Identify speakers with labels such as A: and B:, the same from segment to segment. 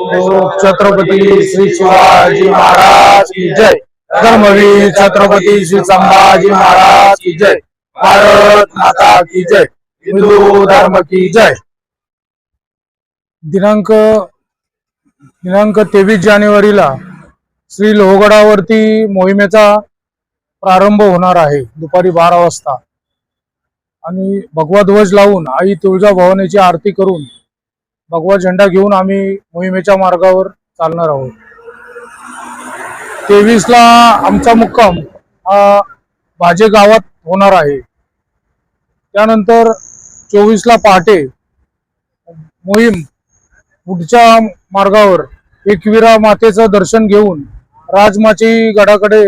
A: छत्रपती श्री शिवाजी महाराज की जय. धर्मवीर छत्रपती श्री संभाजी महाराज की जय. भारत माता की जय. हिंदू धर्म की जय. दिनांक दिनांक तेवीस जानेवारीला श्री लोहगडावरती मोहिमेचा प्रारंभ होणार आहे. दुपारी बारा वाजता. आणि भगवा ध्वज लावून आई तुळजा भवानीची आरती करून भगवा झेंडा घेऊन आम्ही मोहिमेच्या मार्गावर चालणार आहोत. तेवीसला आमचा मुक्काम हा भाजे गावात होणार आहे. त्यानंतर चोवीसला पहाटे मोहीम पुढच्या मार्गावर एकविरा मातेचं दर्शन घेऊन राजमाची गडाकडे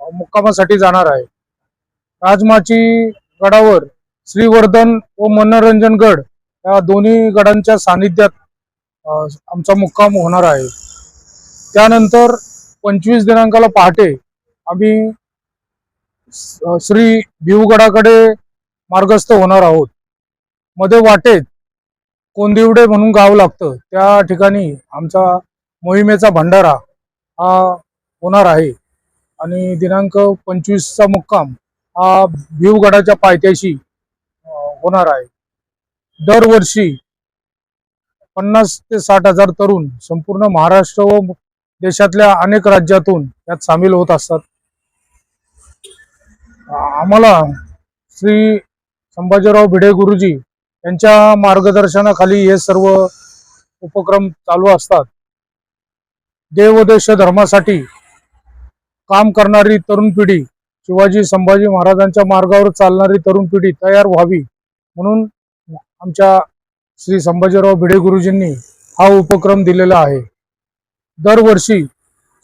A: मुक्कामासाठी जाणार आहे. राजमाची गडावर श्रीवर्धन व मनोरंजन गड या दोन्ही गडांच्या सानिध्यात आमचा मुक्काम होणार आहे. त्यानंतर पंचवीस दिनांकाला पहाटे आम्ही श्री भिवगडाकडे मार्गस्थ होणार आहोत. मध्ये वाटेत कोंदिवडे म्हणून गाव लागतं. त्या ठिकाणी आमचा मोहिमेचा भंडारा हा होणार आहे. आणि दिनांक पंचवीसचा मुक्काम हा भिवगडाच्या पायथ्याशी होणार आहे. दरवर्षी पन्नास ते साठ हजार तरुण संपूर्ण महाराष्ट्र व देशातल्या अनेक राज्यातून यात सामील होत असतात. आम्हाला श्री संभाजीराव भिडे गुरुजी यांच्या मार्गदर्शनाखाली हे सर्व उपक्रम चालू असतात. देवदेश धर्मासाठी काम करणारी तरुण पिढी शिवाजी संभाजी महाराजांच्या मार्गावर चालणारी तरुण पिढी तयार व्हावी म्हणून आमच्या श्री संभाजीराव भिडे गुरुजींनी हा उपक्रम दिलेला आहे. दरवर्षी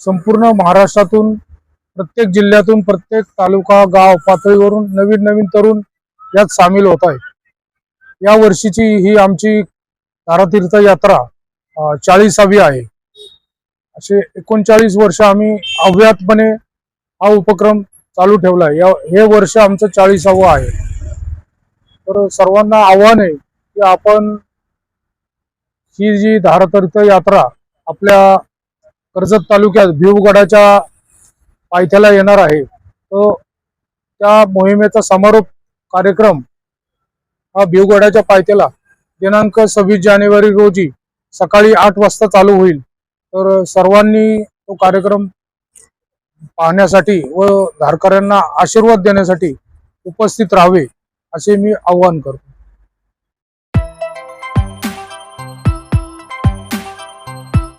A: संपूर्ण महाराष्ट्रातून प्रत्येक जिल्ह्यातून प्रत्येक तालुका गाव पातळीवरून नवीन नवीन तरुण यात सामील होत आहेत. या वर्षीची ही आमची तारातीर्थ यात्रा चाळीसावी आहे. असे एकोणचाळीस वर्ष आम्ही अव्यातपणे हा उपक्रम चालू ठेवला आहे. या हे वर्ष आमचं चाळीसावं आहे. तर सर्वांना आव्हान आहे की आपण ही जी धारतीर्थ यात्रा आपल्या कर्जत तालुक्यात भिवगडाच्या पायथ्याला येणार आहे तो त्या मोहिमेचा समारोप कार्यक्रम हा भिवगडाच्या पायथ्याला दिनांक सव्वीस जानेवारी रोजी सकाळी आठ वाजता चालू होईल. तर सर्वांनी तो कार्यक्रम पाहण्यासाठी व धारकऱ्यांना आशीर्वाद देण्यासाठी उपस्थित राहावे असे मी आवाहन करतो.